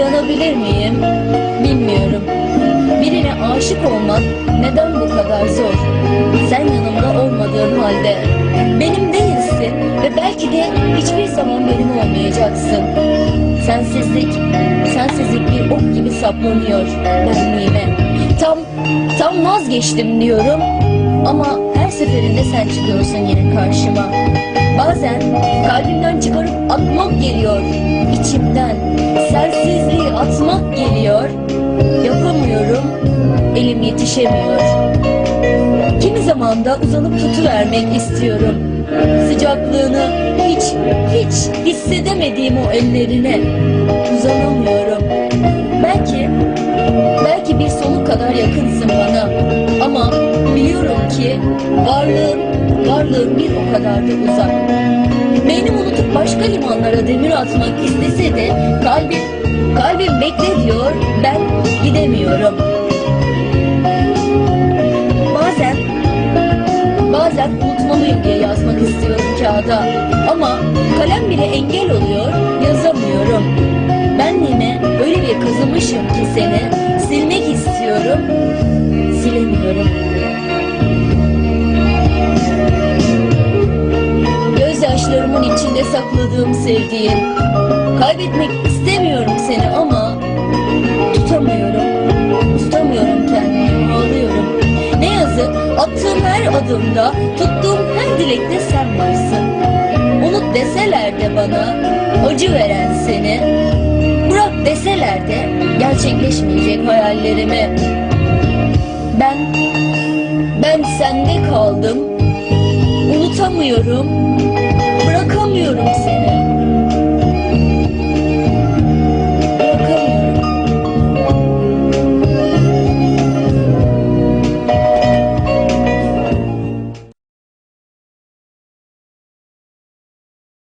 dayanabilir miyim? Bilmiyorum. Birine aşık olmak neden bu kadar zor? Sen yanımda olmadığın halde benim değilsin ve belki de hiçbir zaman benim olmayacaksın. Sensizlik, sensizlik bir ok gibi saplanıyor benliğime. Tam, tam vazgeçtim diyorum ama her seferinde sen çıkıyorsun yine karşıma. Bazen kalbimden çıkarıp atmak geliyor içimden. Sensizliği atmak geliyor. Yapamıyorum, elim yetişemiyor. Kimi zaman da uzanıp tutuvermek istiyorum. Sıcaklığını hiç, hiç hissedemediğim o ellerine uzanamıyorum. Belki, belki bir soluk kadar yakınsın bana. Ama biliyorum ki varlığın, varlığın bir o kadar da uzak. Beynim unutup başka limanlara demir atmak istese de kalbim, kalbim bekle diyor, ben gidemiyorum. Bazen Bazen unutmalıyım diye yazmak istiyorum kağıda. Ama kalem bile engel oluyor, yazamıyorum. Benliğime öyle bir kazımışım ki seni silmek istiyorum, silemiyorum. Gözyaşlarımın içinde sakladığım sevdiğim. Kaybetmek istemiyorum adımda, tuttuğum her dilekte sen varsın. Unut deseler de bana, acı veren seni. Bırak deseler de gerçekleşmeyecek hayallerimi. Ben, ben sende kaldım. Unutamıyorum,